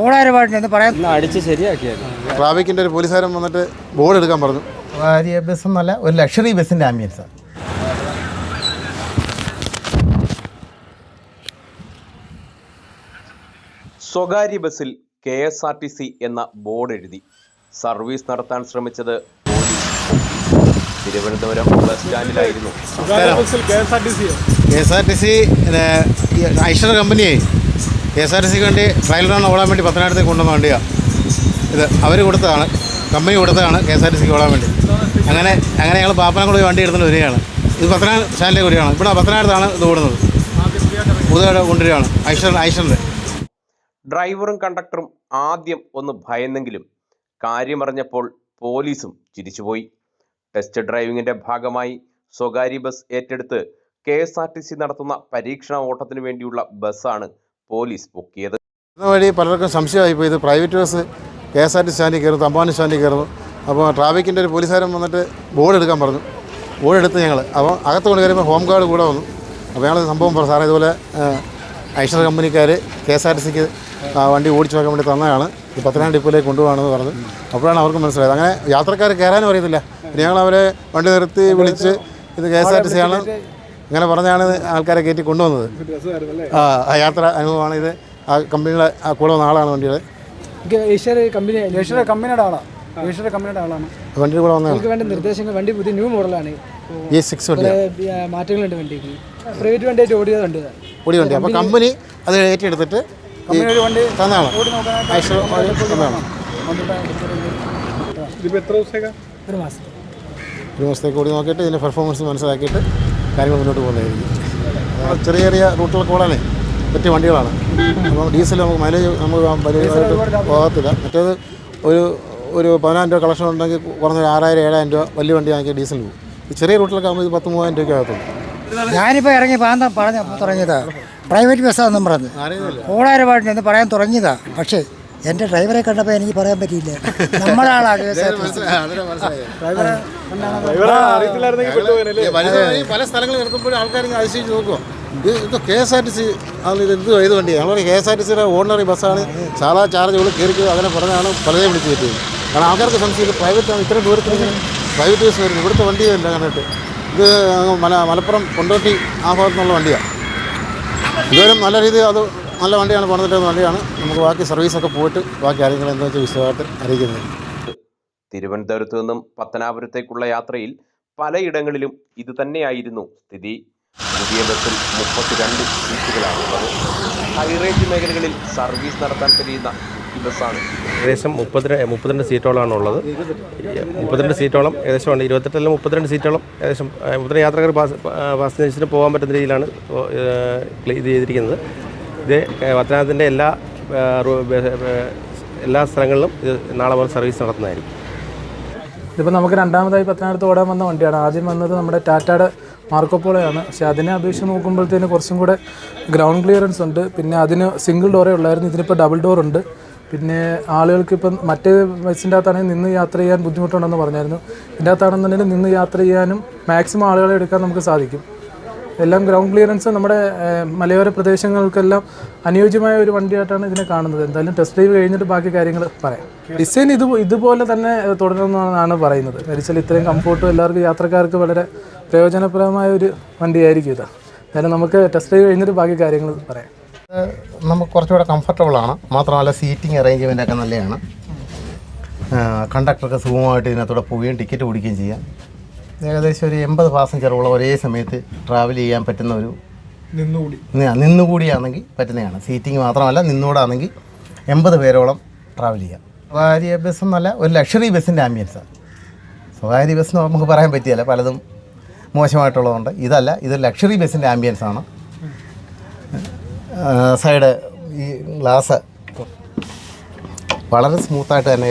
ഓടാരമായിട്ട് എന്ന് പറയാൻ അടിച്ച് ശരിയാക്കിയത് ട്രാഫിക്കിന്റെ ഒരു പോലീസുകാരൻ വന്നിട്ട് ബോർഡ് എടുക്കാൻ പറഞ്ഞു. ഭാര്യ ബസ് എന്നല്ല ഒരു ലക്ഷറി ബസ്സിന്റെ ആംബിയൻസ് സ്വകാര്യ ബസ്സിൽ K S R T C എന്ന ബോർഡ് എഴുതി. സർവീസ് നടത്താൻ ശ്രമിച്ചത് പോലീസ്. തിരുവനന്തപുരം bus സ്റ്റാൻഡിലായിരുന്നു. K S R T C Eicher കമ്പനിയെ കെ എസ് ആർ ടി സിക്ക് വേണ്ടി ട്രയൽ റൺ ഓടാൻ വേണ്ടി പത്തനായിരത്തേക്ക് കൊണ്ടുവന്ന വണ്ടിയാണ് ഇത് അവർ കൊടുത്തതാണ്. കമ്പനി കൊടുത്തതാണ് കെ എസ് ആർ ടി സിക്ക് ഓടാൻ വേണ്ടി. അങ്ങനെ അങ്ങനെ ഞങ്ങൾ പാപ്പനംകുടി വണ്ടി എടുത്തുകൊണ്ട് വരികയാണ്. ഇത് പത്തനാ സ്റ്റാൻഡിലേക്ക് വരികയാണ്. ഇവിടെ പത്തനായിരത്താണ് ഇത് ഓടുന്നത്. പുതുതായിട്ട് കൊണ്ടുവരികയാണ്. ഐശ്വർ ഐശ്വറിന്റെ ഡ്രൈവറും കണ്ടക്ടറും ആദ്യം ഒന്ന് ഭയന്നെങ്കിലും കാര്യമറിഞ്ഞപ്പോൾ പോലീസും ചിരിച്ചുപോയി. ടെസ്റ്റ് ഡ്രൈവിങ്ങിന്റെ ഭാഗമായി സ്വകാര്യ ബസ് ഏറ്റെടുത്ത് K S R T C നടത്തുന്ന പരീക്ഷണ ഓട്ടത്തിന് വേണ്ടിയുള്ള ബസ്സാണ് പോലീസ് പൊക്കിയത്. വഴി പലർക്കും സംശയമായി ഇത് private bus K S R T സ്റ്റാൻഡിൽ കയറുന്നു തമ്പാനി സ്റ്റാൻഡിൽ കയറുന്നു. അപ്പോൾ ട്രാഫിക്കിന്റെ ഒരു പോലീസുകാരൻ വന്നിട്ട് ബോർഡ് എടുക്കാൻ പറഞ്ഞു. ബോർഡ് എടുത്ത് ഞങ്ങൾ. അപ്പോൾ അകത്ത് കൊണ്ട് കയറുമ്പോൾ ഹോം ഗാർഡ് കൂടെ വന്നു. അപ്പോൾ ഞങ്ങൾ സംഭവം പറഞ്ഞു. സാറേ ഇതുപോലെ ഐഷർ കമ്പനിക്കാർ കെ എസ് ആർ ടി സിക്ക് വണ്ടി ഓടിച്ചു വെക്കാൻ വേണ്ടി തന്നതാണ്. ഈ പത്തനാം ഡിപ്പോയിലേക്ക് കൊണ്ടുപോകണമെന്ന് പറഞ്ഞു. അപ്പോഴാണ് അവർക്ക് മനസ്സിലായത്. അങ്ങനെ യാത്രക്കാർ കയറാനും അറിയത്തില്ല. ഞങ്ങൾ അവരെ വണ്ടി നിർത്തി വിളിച്ച് ഇത് K S R T C ആണ് ഇങ്ങനെ പറഞ്ഞാണ് ആൾക്കാരെ കയറ്റി കൊണ്ടുവന്നത്. ആ ആ യാത്ര അനുഭവമാണ് ഇത്. ആ കമ്പനിയുടെ ആ കൂടെ വന്ന ആളാണ് വണ്ടിയുടെ. കമ്പനി ഏഷ്യയുടെ കമ്പനിയുടെ ആളാണ് ഏഷ്യയുടെ കമ്പനിയുടെ ആളാണ്. വണ്ടിയുടെ കൂടെ വന്നത് വേണ്ട നിർദ്ദേശങ്ങൾ വണ്ടി പുതിയ ന്യൂ മോഡലാണ്. ഈ സിക്സ് വണ്ടി കുറെ മാറ്റങ്ങളുണ്ട് വണ്ടിക്ക്. പ്രൈവറ്റ് വണ്ടിയായിട്ട് ഓടിയത് വണ്ടി പൊടി വണ്ടി അപ്പോൾ കമ്പനി അത് ഏറ്റെടുത്തിട്ട് കമ്പനി വണ്ടി ഒരു മാസത്തേക്ക് ഓടി നോക്കിയിട്ട് ഇതിന്റെ പെർഫോമൻസ് മനസ്സിലാക്കിയിട്ട് കാര്യങ്ങൾ മുന്നോട്ട് പോകുന്നതായിരിക്കും. ചെറിയ ചെറിയ റൂട്ടുകൾ കൂടാനേ പറ്റിയ വണ്ടികളാണ്. അപ്പോൾ ഡീസൽ നമുക്ക് മൈലേജ് നമുക്ക് വലിയതായിട്ട് പോകത്തില്ല. മറ്റേത് ഒരു ഒരു പതിനായിരം രൂപ കളക്ഷൻ ഉണ്ടെങ്കിൽ കുറഞ്ഞ ഒരു ആറായിരം ഏഴായിരം രൂപ വലിയ വണ്ടി വാങ്ങിയാൽ ഡീസൽ പോകും. ഈ ചെറിയ റൂട്ടിലൊക്കെ ആകുമ്പോൾ ഇത് പത്ത് മൂവായിരം രൂപയ്ക്ക് അകത്തുള്ളൂ. ഞാനിപ്പോൾ ഇറങ്ങി പാന്ത പറഞ്ഞ തുടങ്ങിയതാണ് പ്രൈവറ്റ് ബസ്സാണെന്നും പറഞ്ഞ്. ഓടാരമായിട്ട് എന്ന് പറയാൻ തുടങ്ങിയതാണ് പക്ഷേ എന്റെ ഡ്രൈവറെ കണ്ടപ്പോൾ എനിക്ക് പറയാൻ പറ്റിയില്ല? ഈ പല സ്ഥലങ്ങളിൽ നിർത്തുമ്പോഴും ആൾക്കാർ അതിശയിച്ച് നോക്കുമോ ഇത് ഇത് K S R T C ആണ് ഇത് എന്ത് ഏത് വണ്ടിയാണ് ഞങ്ങൾ കെ എസ് ആർ ടി സിയുടെ ഓർഡിനറി ബസ്സാണ്. സാധാ ചാർജ് ഉള്ളിൽ കയറിക്കുക അങ്ങനെ പറഞ്ഞാണ് പലരെയും വിളിച്ച് പറ്റിയത് കാരണം ആൾക്കാർക്ക് സംശയം പ്രൈവറ്റ് ആണ് ഇത്രയും ദൂരത്തിൽ പ്രൈവറ്റ് ബസ് വരുന്നത്. ഇവിടുത്തെ വണ്ടിയല്ല കണ്ടിട്ട്. ഇത് മല മലപ്പുറം കൊണ്ടോട്ടി ആ ഭാഗത്തുനിന്നുള്ള വണ്ടിയാണ് ഇതുവരെ നല്ല രീതിയിൽ അത് നല്ല വണ്ടിയാണ് പണിതിട്ടുള്ള വണ്ടിയാണ്. നമുക്ക് ബാക്കി സർവീസൊക്കെ പോയിട്ട് ബാക്കി കാര്യങ്ങൾ എന്താ വെച്ചാൽ വിശദമായിട്ട് അറിയിക്കുന്നത്. തിരുവനന്തപുരത്ത് നിന്നും പത്തനാപുരത്തേക്കുള്ള യാത്രയിൽ പലയിടങ്ങളിലും ഇത് തന്നെയായിരുന്നു സ്ഥിതി. പുതിയ ബസ്സിൽ മുപ്പത്തിരണ്ട് സീറ്റുകളാണുള്ളത്. ഹൈറേഞ്ച് മേഖലകളിൽ സർവീസ് നടത്താൻ കഴിയുന്ന ഈ ബസ്സാണ്. ഏകദേശം മുപ്പത്തി മുപ്പത്തിരണ്ട് സീറ്റോളമാണ് ഉള്ളത് മുപ്പത്തിരണ്ട് സീറ്റോളം ഏകദേശം ഉണ്ട്. ഇരുപത്തെട്ടല്ല മുപ്പത്തിരണ്ട് സീറ്റോളം ഏകദേശം മുപ്പത്തിരണ്ട് യാത്രക്കാർ പാസ് പാസഞ്ചേഴ്സിന് പോകാൻ പറ്റുന്ന രീതിയിലാണ് ഇത് ചെയ്തിരിക്കുന്നത്. ഇത് പത്തനാപുരത്തിന്റെ എല്ലാ എല്ലാ സ്ഥലങ്ങളിലും ഇത് നാളെ മുതൽ സർവീസ് നടത്തുന്നതായിരിക്കും. ഇതിപ്പോൾ നമുക്ക് രണ്ടാമതായി പത്തനായിരത്ത് ഓടാൻ വന്ന വണ്ടിയാണ്. ആദ്യം വന്നത് നമ്മുടെ ടാറ്റയുടെ മാർക്കോപ്പോളയാണ് പക്ഷേ അതിനെ അപേക്ഷിച്ച് നോക്കുമ്പോഴത്തേന് കുറച്ചും കൂടെ ഗ്രൗണ്ട് ക്ലിയറൻസ് ഉണ്ട്. പിന്നെ അതിന് സിംഗിൾ ഡോറേ ഉള്ളായിരുന്നു. ഇതിനിപ്പോൾ ഡബിൾ ഡോർ ഉണ്ട്. പിന്നെ ആളുകൾക്ക് ഇപ്പം മറ്റേ ബസ്സിന്റെ അകത്താണെങ്കിൽ നിന്ന് യാത്ര ചെയ്യാൻ ബുദ്ധിമുട്ടുണ്ടെന്ന് പറഞ്ഞായിരുന്നു. ഇതിന്റെ അകത്താണെന്നുണ്ടെങ്കിൽ നിന്ന് യാത്ര ചെയ്യാനും മാക്സിമം ആളുകളെ എടുക്കാൻ നമുക്ക് സാധിക്കും. എല്ലാം ഗ്രൗണ്ട് ക്ലിയറൻസ് നമ്മുടെ മലയോര പ്രദേശങ്ങൾക്കെല്ലാം അനുയോജ്യമായ ഒരു വണ്ടിയായിട്ടാണ് ഇതിനെ കാണുന്നത്. എന്തായാലും ടെസ്റ്റ് ഡ്രൈവ് കഴിഞ്ഞിട്ട് ബാക്കി കാര്യങ്ങൾ പറയാം. ഡിസൈൻ ഇത് ഇതുപോലെ തന്നെ തുടരുന്നതാണ് പറയുന്നത്. മരിച്ചാൽ ഇത്രയും കംഫോർട്ടും എല്ലാവർക്കും യാത്രക്കാർക്ക് വളരെ പ്രയോജനപ്രദമായ ഒരു വണ്ടിയായിരിക്കും ഇത്. എന്തായാലും നമുക്ക് ടെസ്റ്റ് ഡ്രൈവ് കഴിഞ്ഞിട്ട് ബാക്കി കാര്യങ്ങൾ പറയാം. നമുക്ക് കുറച്ചുകൂടെ കംഫർട്ടബിളാണ് മാത്രമല്ല സീറ്റിംഗ് അറേഞ്ച്മെന്റ് ഒക്കെ നല്ലതാണ്. കണ്ടക്ടർക്ക് സുഖമായിട്ട് ഇതിനകത്തൂടെ പോവുകയും ടിക്കറ്റ് പിടിക്കുകയും ചെയ്യാം. ഏകദേശം ഒരു എൺപത് പാസഞ്ചറുള്ള ഒരേ സമയത്ത് ട്രാവൽ ചെയ്യാൻ പറ്റുന്ന ഒരു നിന്നുകൂടി. നിന്നുകൂടിയാണെങ്കിൽ പറ്റുന്നതാണ്. സീറ്റിംഗ് മാത്രമല്ല നിന്നുകൂടാണെങ്കിൽ എൺപത് പേരോളം ട്രാവൽ ചെയ്യാം. സ്വകാര്യ ബസ് എന്നല്ല ഒരു ലക്ഷറി ബസ്സിന്റെ ആംബിയൻസാണ് സ്വകാര്യ ബസ് എന്ന് നമുക്ക് പറയാൻ പറ്റിയല്ല പലതും മോശമായിട്ടുള്ളതുകൊണ്ട് ഇതല്ല ഇത് ലക്ഷറി ബസ്സിന്റെ ആംബിയൻസ് ആണ്. സൈഡ് ഈ ഗ്ലാസ് വളരെ സ്മൂത്തായിട്ട് തന്നെ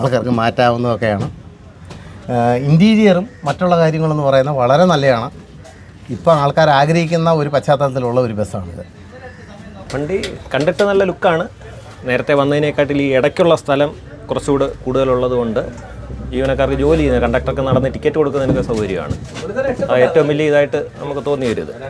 ആൾക്കാർക്ക് മാറ്റാവുന്നതൊക്കെയാണ്. ഇന്റീരിയറും മറ്റുള്ള കാര്യങ്ങളെന്ന് പറയുന്നത് വളരെ നല്ലതാണ് ഇപ്പം ആൾക്കാർ ആഗ്രഹിക്കുന്ന ഒരു പശ്ചാത്തലത്തിലുള്ള ഒരു ബസ്സാണിത്. വണ്ടി കണ്ടിട്ട് നല്ല ലുക്കാണ്. നേരത്തെ വന്നതിനെക്കാട്ടിൽ ഈ ഇടയ്ക്കുള്ള സ്ഥലം കുറച്ചുകൂടെ കൂടുതലുള്ളത് കൊണ്ട് ജീവനക്കാർക്ക് ജോലി ചെയ്യുന്ന കണ്ടക്ടർക്ക് നടന്ന് ടിക്കറ്റ് കൊടുക്കുന്നതിനൊക്കെ സൗകര്യമാണ്. ഏറ്റവും വലിയ ഇതായിട്ട് നമുക്ക് തോന്നി വരുന്നത്